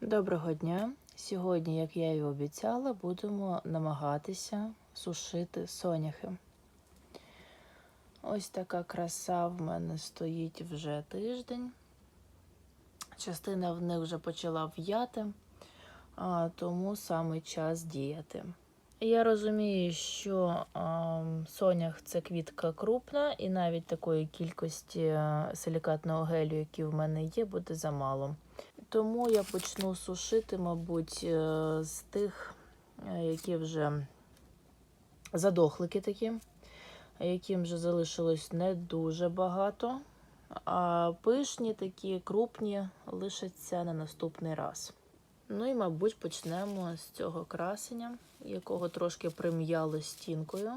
Доброго дня! Сьогодні, як я і обіцяла, будемо намагатися сушити соняхи. Ось така краса в мене стоїть вже тиждень. Частина в них вже почала в'яти, тому саме час діяти. Я розумію, що а, сонях це квітка крупна, і навіть такої кількості а, силікатного гелю, який в мене є, буде замало. Тому я почну сушити, мабуть, е, з тих, е, які вже задохлики такі, яким вже залишилось не дуже багато. А пишні такі крупні лишаться на наступний раз. Ну і, мабуть, почнемо з цього красення, якого трошки прим'яло стінкою.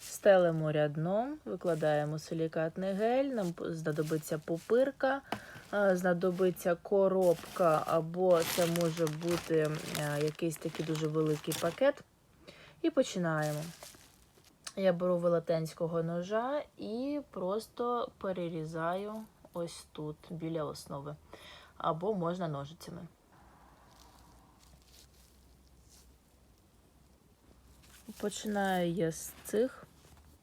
Стелимо рядном, викладаємо силікатний гель, нам знадобиться пупирка, знадобиться коробка, або це може бути якийсь такий дуже великий пакет. І починаємо. Я беру велетенського ножа і просто перерізаю ось тут, біля основи. Або можна ножицями. Починаю я з цих.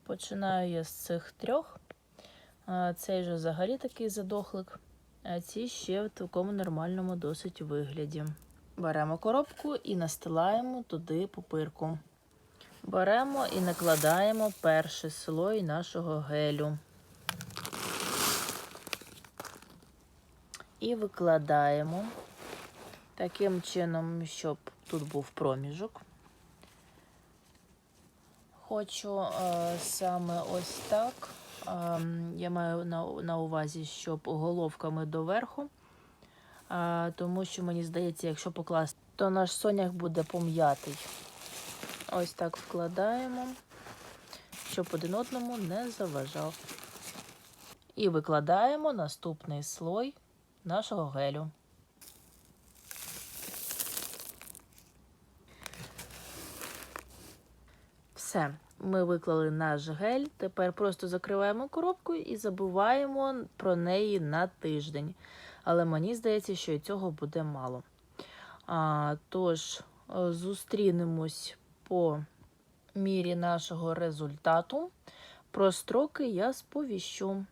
Починаю я з цих трьох. Цей же взагалі такий задохлик, а ці ще в такому нормальному досить вигляді. Беремо коробку і настилаємо туди пупирку. Беремо і накладаємо перший слой нашого гелю. І викладаємо таким чином, щоб тут був проміжок. Хочу е, саме ось так. Е, я маю на, на увазі, щоб головками доверху, е, тому що мені здається, якщо покласти, то наш сонях буде пом'ятий. Ось так вкладаємо, щоб один одному не заважав. І викладаємо наступний слой нашого гелю. Все, ми виклали наш гель. Тепер просто закриваємо коробку і забуваємо про неї на тиждень. Але мені здається, що і цього буде мало. А, Тож, зустрінемось по мірі нашого результату. Про строки я сповіщу.